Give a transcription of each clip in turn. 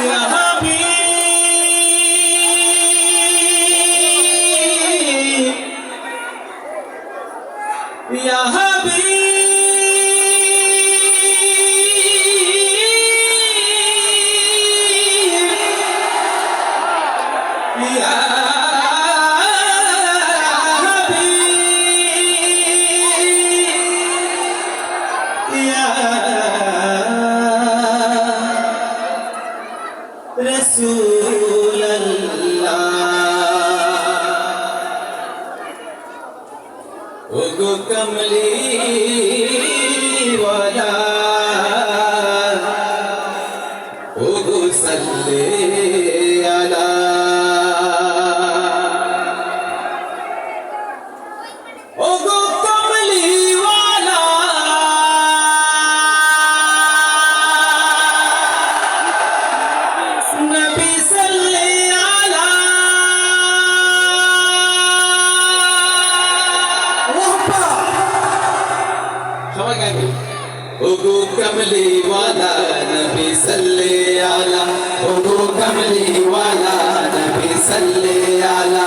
Yeah. कमली वाला ओ सल्ले अला ओ ওগো কমলি ওয়ালা নবী সাল্লি আলা ওগো কমলি ওয়ালা নবী সাল্লি আলা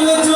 올려주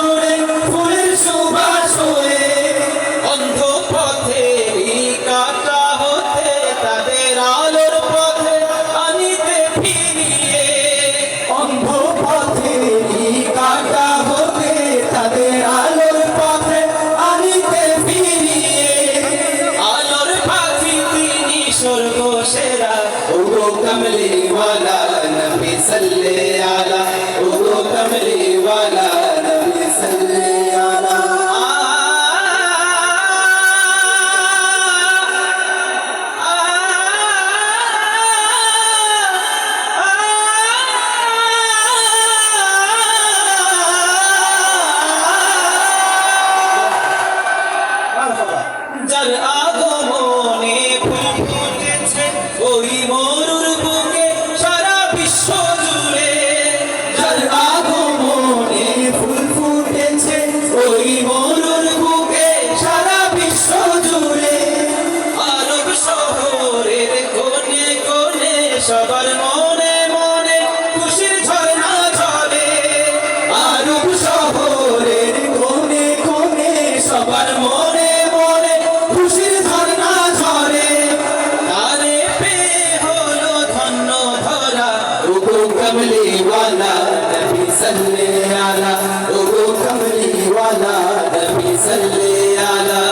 salli ala ওগো কমলি ওয়ালা নবী salli ala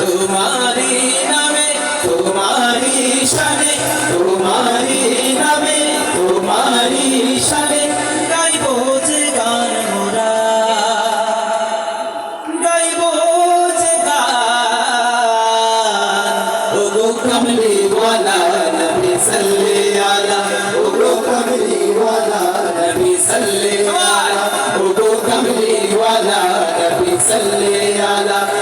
তোমারি নামে তোমারি শানে তোমারি নামে তোমারি শানে গাইবো যে গান মোরা, গাইবো যে গান। ওগো কমলি ওয়ালা صلي على